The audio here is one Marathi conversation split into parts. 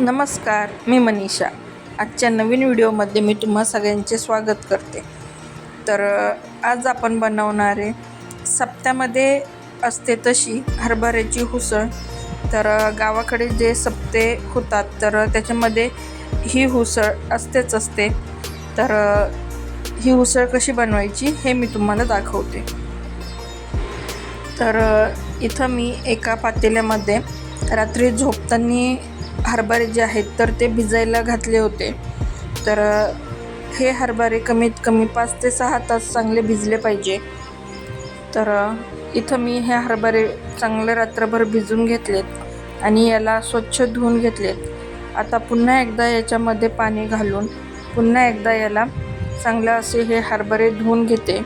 नमस्कार मी मनीषा. आजच्या नवीन व्हिडिओमध्ये मी तुम्हा सगळ्यांचे स्वागत करते. तर आज आपण बनवणारे सप्त्यामध्ये असते तशी हरभऱ्याची हुसळ तर गावाकडे जे सप्ते होतात तर त्याच्यामध्ये ही हुसळ असतेच असते. तर ही उसळ कशी बनवायची हे मी तुम्हाला दाखवते. तर इथं मी एका पातेल्यामध्ये रात्री झोपताना हरभरे जे आहेत तर ते भिजायला घातले होते. तर हे हरभरे कमीत कमी पाच ते सहा तास चांगले भिजले पाहिजे. तर इथं मी हे हरभरे चांगले रात्रभर भिजून घेतलेत आणि याला स्वच्छ धुवून घेतलेत. आता पुन्हा एकदा याच्यामध्ये पाणी घालून पुन्हा एकदा याला चांगलं असे हे हरभरे धुवून घेते.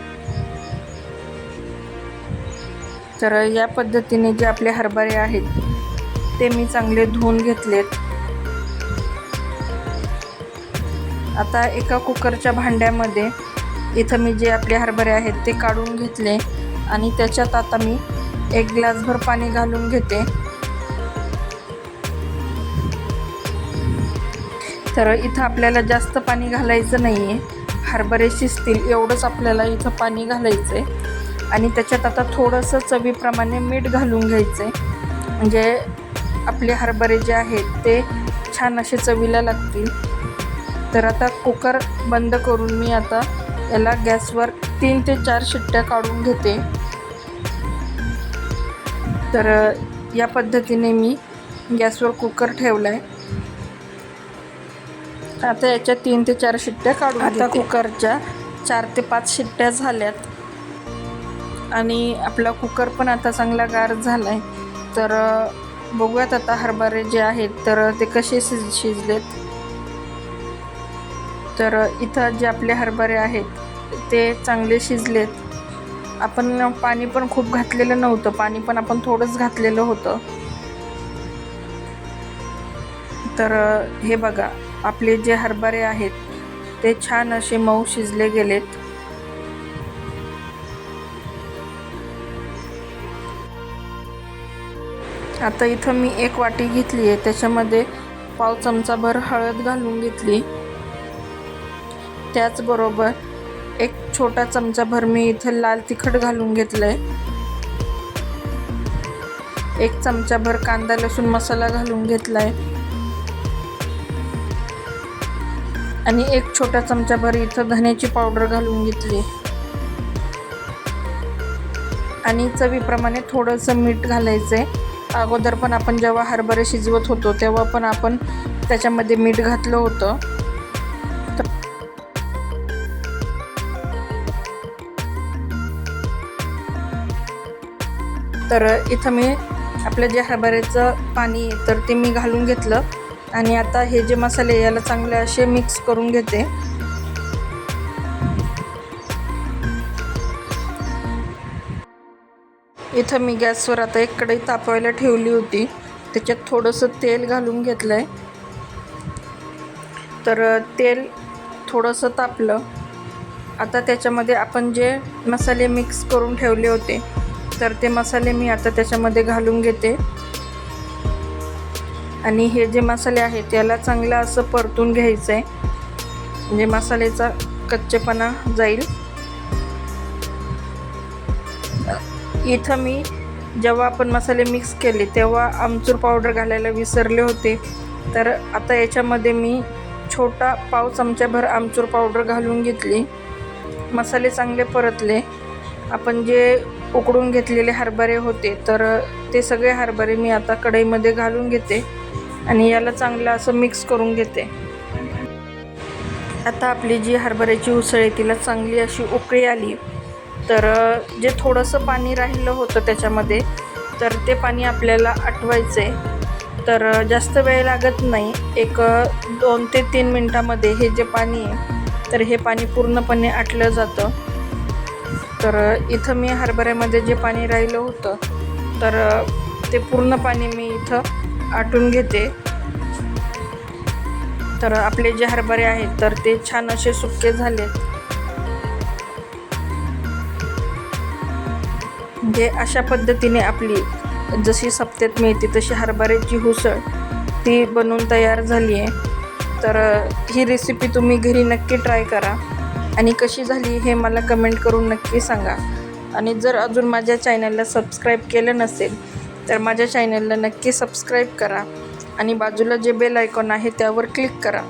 तर या पद्धतीने जे आपले हरभरे आहेत ते मी चांगले धुवून घेतलेत. आता एका कुकरच्या भांड्यामध्ये इथं मी जे आपले हरभरे आहेत ते काढून घेतले आणि त्याच्यात आता मी एक ग्लासभर पाणी घालून घेते. तर इथं आपल्याला जास्त पाणी घालायचं नाही आहे हरभरे शिजतील एवढंच आपल्याला इथं पाणी घालायचं आहे आणि त्याच्यात आता थोडंसं चवीप्रमाणे मीठ घालून घ्यायचं आहे म्हणजे आपले हरभरे जे आहेत ते छान असे चवीला लागतील. तर आता कुकर बंद करून मी आता याला गॅसवर तीन ते चार शिट्ट्या काढून घेते. तर या पद्धतीने मी गॅसवर कुकर ठेवला आहे आता याच्या तीन ते चार शिट्ट्या काढून आता कुकरच्या चार ते पाच शिट्ट्या झाल्यात. आणि आपला कुकर पण आता चांगला गार झाला आहे तर बघूयात आता हरभरे जे आहेत तर ते कसे शिज शिजलेत. तर इथं जे आपले हरभरे आहेत ते चांगले शिजलेत. आपण पाणी पण खूप घातलेलं नव्हतं पाणी पण आपण थोडंच घातलेलं होतं. तर हे बघा आपले जे हरभरे आहेत ते छान असे मऊ शिजले गेलेत. आता इथं मी एक वाटी घेतली आहे. त्याच्यामध्ये पाव चमचाभर हळद घालून घेतली. त्याचबरोबर एक छोटा चमचाभर मी इथं लाल तिखट घालून घेतलं आहे एक चमचाभर कांदा लसूण मसाला घालून घेतला आहे आणि एक छोटा चमचाभर इथं धन्याची पावडर घालून घेतली. आणि चवीप्रमाणे थोडंसं मीठ घालायचं आहे अगोदर पण आपण जेव्हा हरभरे शिजवत होतो तेव्हा पण आपण त्याच्यामध्ये मीठ घातलं होतं. तर इथं मी आपलं जे हरभऱ्याचं पाणी तर ते मी घालून घेतलं. आणि आता हे जे मसाले याला चांगले असे मिक्स करून घेते. इथं मी गॅसवर आता एक कढई तापवायला ठेवली होती. त्याच्यात थोडंसं तेल घालून घेतलं आहे तर तेल थोडंसं तापलं. आता त्याच्यामध्ये आपण जे मसाले मिक्स करून ठेवले होते तर ते मसाले मी आता त्याच्यामध्ये घालून घेते. आणि हे जे मसाले आहेत याला चांगलं असं परतून घ्यायचं आहे म्हणजे मसाल्याचा कच्चेपणा जाईल. इथं मी जेव्हा आपण मसाले मिक्स केले तेव्हा आमचूर पावडर घालायला विसरले होते. तर आता याच्यामध्ये मी छोटा पाव चमच्याभर आमचूर पावडर घालून घेतली. मसाले चांगले परतले. आपण जे उकडून घेतलेले हरभरे होते तर ते सगळे हरभरे मी आता कढईमध्ये घालून घेते आणि याला चांगलं असं मिक्स करून घेते. आता आपली जी हरभऱ्याची उसळ आहे तिला चांगली अशी उकळी आली. तर जे थोडंसं पाणी राहिलं होतं त्याच्यामध्ये तर ते पाणी आपल्याला आटवायचं आहे तर जास्त वेळ लागत नाही. एक दोन ते तीन मिनटामध्ये हे जे पाणी आहे तर हे पाणी पूर्णपणे आटलं जातं. तर इथं मी हरभऱ्यामध्ये जे पाणी राहिलं होतं तर ते पूर्ण पाणी मी इथं आटून घेते. तर आपले जे हरभरे आहेत तर ते छान असे सुके झालेत. म्हणजे अशा पद्धतीने आपली जशी सप्त्यात मिळते तशी हरभऱ्याची हुसळ ती बनवून तयार झाली आहे. तर ही रेसिपी तुम्ही घरी नक्की ट्राय करा. आणि कशी झाली हे मला कमेंट करून नक्की सांगा. आणि जर अजून माझ्या चॅनलला सबस्क्राईब केलं नसेल तर माझ्या चॅनलला नक्की सबस्क्राईब करा. आणि बाजूला जे बेल आयकॉन आहे त्यावर क्लिक करा.